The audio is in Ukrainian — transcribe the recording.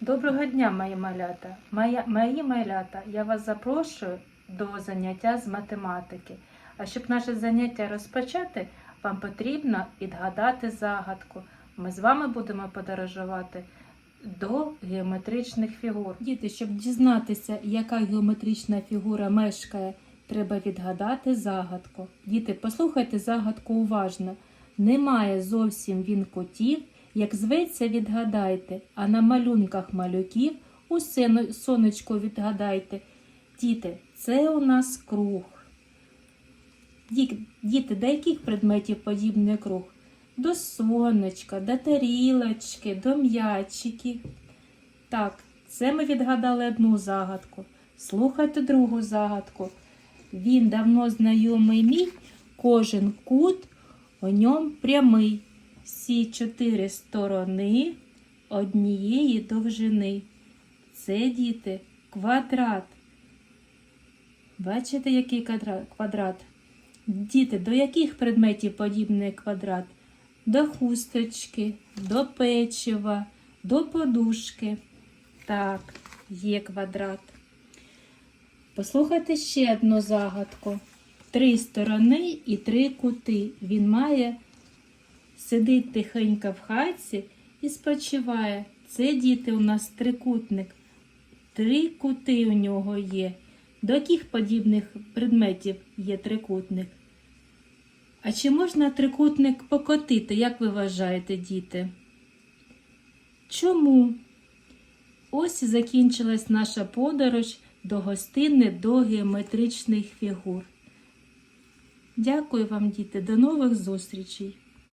Доброго дня, мої малята. Мої малята, я вас запрошую до заняття з математики. А щоб наше заняття розпочати, вам потрібно відгадати загадку. Ми з вами будемо подорожувати до геометричних фігур. Діти, щоб дізнатися, яка геометрична фігура мешкає, треба відгадати загадку. Діти, послухайте загадку уважно. Немає зовсім він котів, як зветься, відгадайте, а на малюнках малюків усе сонечко відгадайте. Діти, це у нас круг. Діти, до яких предметів подібний круг? До сонечка, до тарілочки, до м'ячиків. Так, це ми відгадали одну загадку. Слухайте другу загадку. Він давно знайомий мій, кожен кут у ньому прямий. Всі чотири сторони однієї довжини. Це діти квадрат. Бачите, який квадрат? Діти, до яких предметів подібний квадрат? До хусточки, до печива, до подушки. Так, є квадрат. Послухайте ще одну загадку. Три сторони і три кути. Він має сидить тихенько в хатці і спочиває. Це діти у нас трикутник. Три кути у нього є. До яких подібних предметів є трикутник? А чи можна трикутник покотити, як ви вважаєте, діти? Чому? Ось і закінчилась наша подорож до гостини до геометричних фігур. Дякую вам, діти, до нових зустрічей!